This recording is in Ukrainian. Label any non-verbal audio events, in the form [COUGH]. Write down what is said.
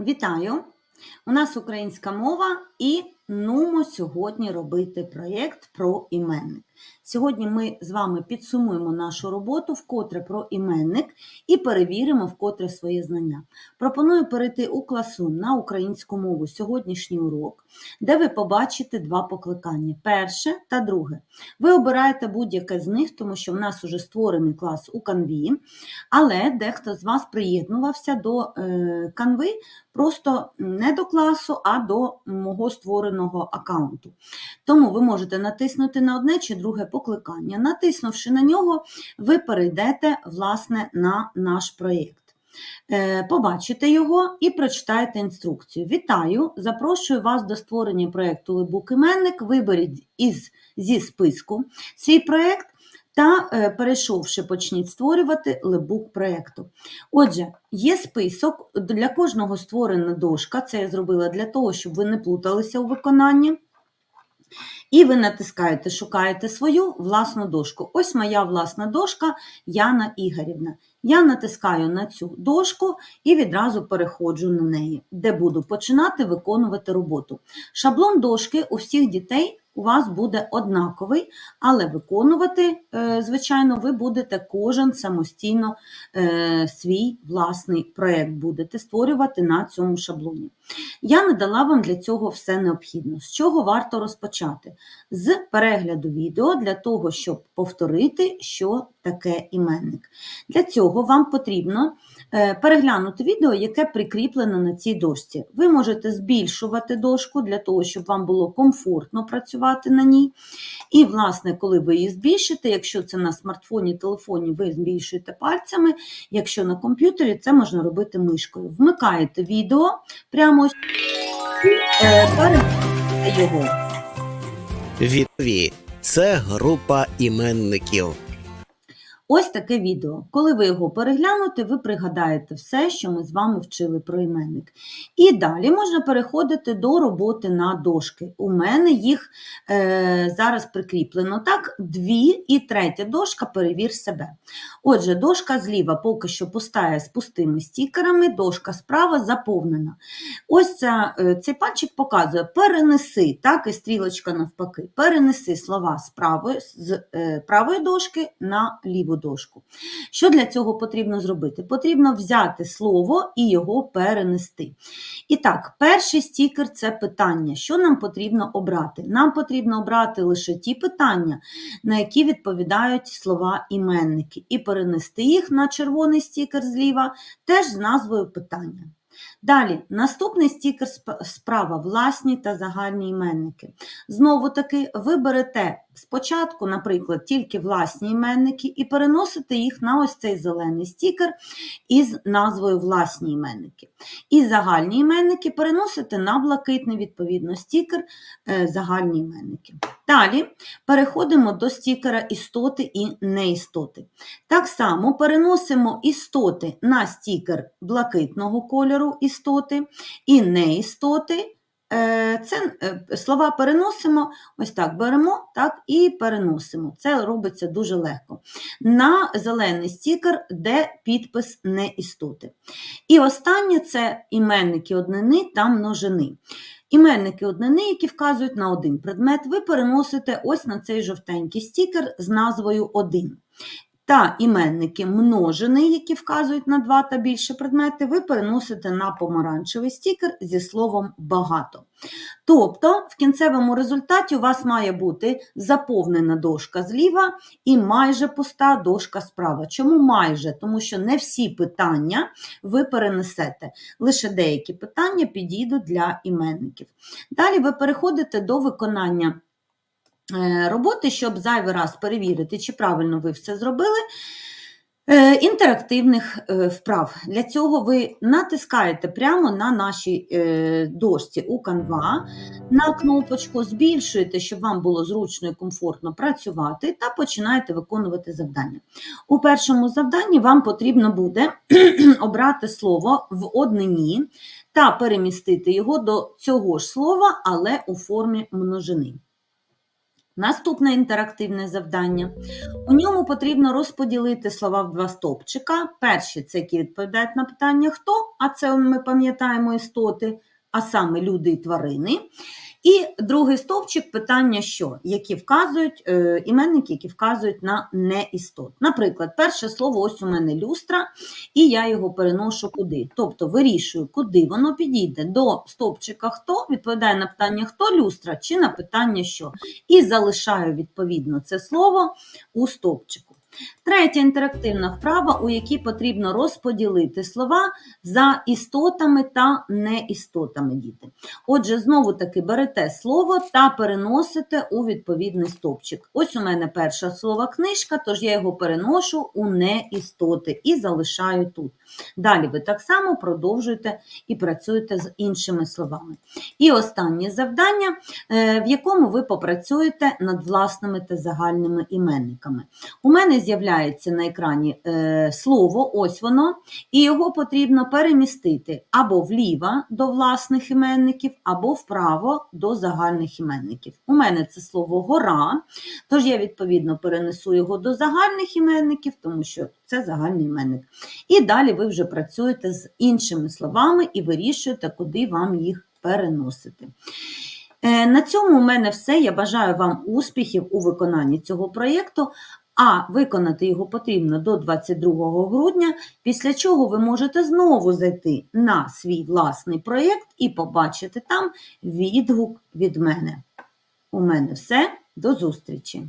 Вітаю! У нас українська мова і нумо сьогодні робити проєкт про іменник. Сьогодні ми з вами підсумуємо нашу роботу вкотре про іменник і перевіримо вкотре своє знання. Пропоную перейти у класу на українську мову сьогоднішній урок, де ви побачите два покликання: перше та друге. Ви обираєте будь-яке з них, тому що в нас вже створений клас у канві, але дехто з вас приєднувався до е, канви просто не до класу, а до мого створеного аккаунту. Тому ви можете натиснути на одне чи друге покликання. Натиснувши на нього, ви перейдете власне на наш проєкт. Е, Побачите його і прочитаєте інструкцію. Вітаю! Запрошую вас до створення проєкту Либук іменник. Виберіть із, зі списку свій проєкт та, е, перейшовши, почніть створювати либук проєкту. Отже, є список, для кожного створена дошка. Це я зробила для того, щоб ви не плуталися у виконанні. І ви натискаєте, шукаєте свою власну дошку. Ось моя власна дошка Яна Ігорівна. Я натискаю на цю дошку і відразу переходжу на неї, де буду починати виконувати роботу. Шаблон дошки у всіх дітей у вас буде однаковий, але виконувати, е, звичайно, ви будете кожен самостійно е, свій власний проєкт будете створювати на цьому шаблоні. Я надала вам для цього все необхідне. З чого варто розпочати? З перегляду відео для того, щоб повторити, що таке іменник. Для цього вам потрібно е, переглянути відео, яке прикріплено на цій дошці. Ви можете збільшувати дошку для того, щоб вам було комфортно працювати на ній. І, власне, коли ви її збільшите, якщо це на смартфоні, телефоні, ви збільшуєте пальцями, якщо на комп'ютері, це можна робити мишкою. Вмикаєте відео прямо ось е, його. Вітові це група іменників. Ось таке відео. Коли ви його переглянете, ви пригадаєте все, що ми з вами вчили про іменник. І далі можна переходити до роботи на дошки. У мене їх е, зараз прикріплено так, дві і третя дошка перевір себе. Отже, дошка зліва поки що пустає з пустими стікерами, дошка справа заповнена. Ось ця, е, цей пальчик показує перенеси, так, і стрілочка навпаки, перенеси слова з правої, з е, правої дошки на ліву дошку. Що для цього потрібно зробити? Потрібно взяти слово і його перенести. І так, перший стікер це питання. Що нам потрібно обрати? Нам потрібно обрати лише ті питання, на які відповідають слова іменники, і перенести їх на червоний стікер зліва, теж з назвою питання. Далі, наступний стікер справа власні та загальні іменники. Знову таки, ви берете спочатку, наприклад, тільки власні іменники і переносите їх на ось цей зелений стікер із назвою власні іменники. І загальні іменники переносите на блакитний, відповідно, стікер е, загальні іменники. Далі переходимо до стікера істоти і неістоти. Так само переносимо істоти на стікер блакитного кольору істоти і неістоти. Е, Це е, слова переносимо, ось так беремо так, і переносимо. Це робиться дуже легко. На зелений стікер, де підпис неістоти. І останнє це іменники однини та множини. Іменники однини, які вказують на один предмет, ви переносите ось на цей жовтенький стікер з назвою 1. Та іменники множини, які вказують на два та більше предмети, ви переносите на помаранчевий стікер зі словом багато. Тобто, в кінцевому результаті у вас має бути заповнена дошка зліва і майже пуста дошка справа. Чому майже? Тому що не всі питання ви перенесете, лише деякі питання підійдуть для іменників. Далі ви переходите до виконання роботи, щоб зайвий раз перевірити, чи правильно ви все зробили. е, Інтерактивних е, вправ. Для цього ви натискаєте прямо на нашій е, дошці у Canva на кнопочку, збільшуєте, щоб вам було зручно і комфортно працювати, та починаєте виконувати завдання. У першому завданні вам потрібно буде [CLEARS THROAT] обрати слово в однині та перемістити його до цього ж слова, але у формі множини. Наступне інтерактивне завдання. У ньому потрібно розподілити слова в два стовпчика. Перші це які відповідають на питання хто, а це ми пам'ятаємо істоти, а саме люди і тварини. І другий стовпчик питання що, які вказують е, іменники, які вказують на неістот. Наприклад, перше слово ось у мене люстра, і я його переношу куди. Тобто вирішую, куди воно підійде до стовпчика хто, відповідає на питання хто люстра чи на питання що. І залишаю відповідно це слово у стовпчику. Третя інтерактивна вправа, у якій потрібно розподілити слова за істотами та неістотами діти. Отже, знову таки берете слово та переносите у відповідний стовпчик. Ось у мене перше слово книжка, тож я його переношу у неістоти і залишаю тут. Далі ви так само продовжуєте і працюєте з іншими словами. І останнє завдання, е, в якому ви попрацюєте над власними та загальними іменниками. У мене з'являється на екрані е, слово, ось воно, і його потрібно перемістити або вліво до власних іменників, або вправо до загальних іменників. У мене це слово гора, тож я відповідно перенесу його до загальних іменників, тому що це загальний іменник. І далі ви вже працюєте з іншими словами і вирішуєте, куди вам їх переносити. Е, На цьому у мене все. Я бажаю вам успіхів у виконанні цього проєкту. А виконати його потрібно до 22 грудня, після чого ви можете знову зайти на свій власний проєкт і побачити там відгук від мене. У мене все. До зустрічі!